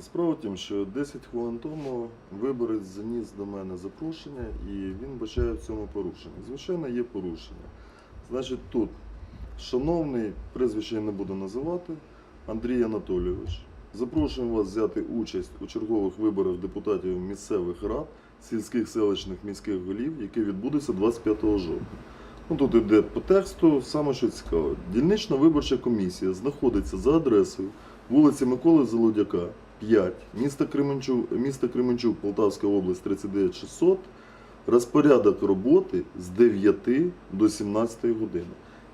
Справа в тім, що 10 хвилин тому виборець заніс до мене запрошення і він бачає в цьому порушення. Звичайно, є порушення. Значить, тут, шановний, прізвище я не буду називати, Андрій Анатолійович, запрошуємо вас взяти участь у чергових виборах депутатів місцевих рад, сільських селищних міських голів, які відбудуться 25 жовтня. Ну, тут йде по тексту, саме що цікаве. Дільнична виборча комісія знаходиться за адресою вулиця Миколи Залудяка, 5, місто Кременчук, місто Кременчук, Полтавська область, 39600. Розпорядок роботи з 9 до 17 години.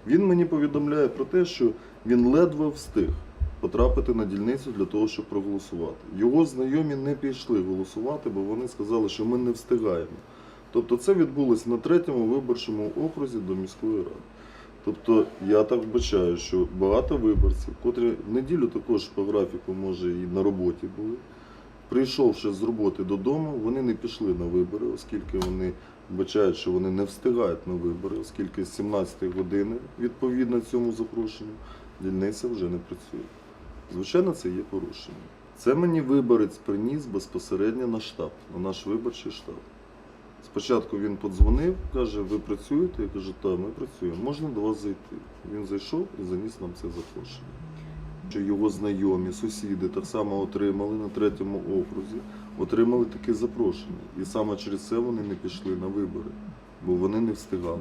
Він мені повідомляє про те, що він ледве встиг потрапити на дільницю для того, щоб проголосувати. Його знайомі не пішли голосувати, бо вони сказали, що ми не встигаємо. Тобто це відбулося на третьому виборчому окрузі до міської ради. Тобто я так вбачаю, що багато виборців, котрі в неділю також по графіку, може, і на роботі були, прийшовши з роботи додому, вони не пішли на вибори, оскільки вони вбачають, що вони не встигають на вибори, оскільки з 17 години, відповідно цьому запрошенню, дільниця вже не працює. Звичайно, це є порушення. Це мені виборець приніс безпосередньо на штаб, на наш виборчий штаб. Спочатку він подзвонив, каже, ви працюєте? Я кажу, так, ми працюємо. Можна до вас зайти. Він зайшов і заніс нам це запрошення. Що його знайомі, сусіди так само отримали на третьому окрузі, отримали таке запрошення. І саме через це вони не пішли на вибори, бо вони не встигали.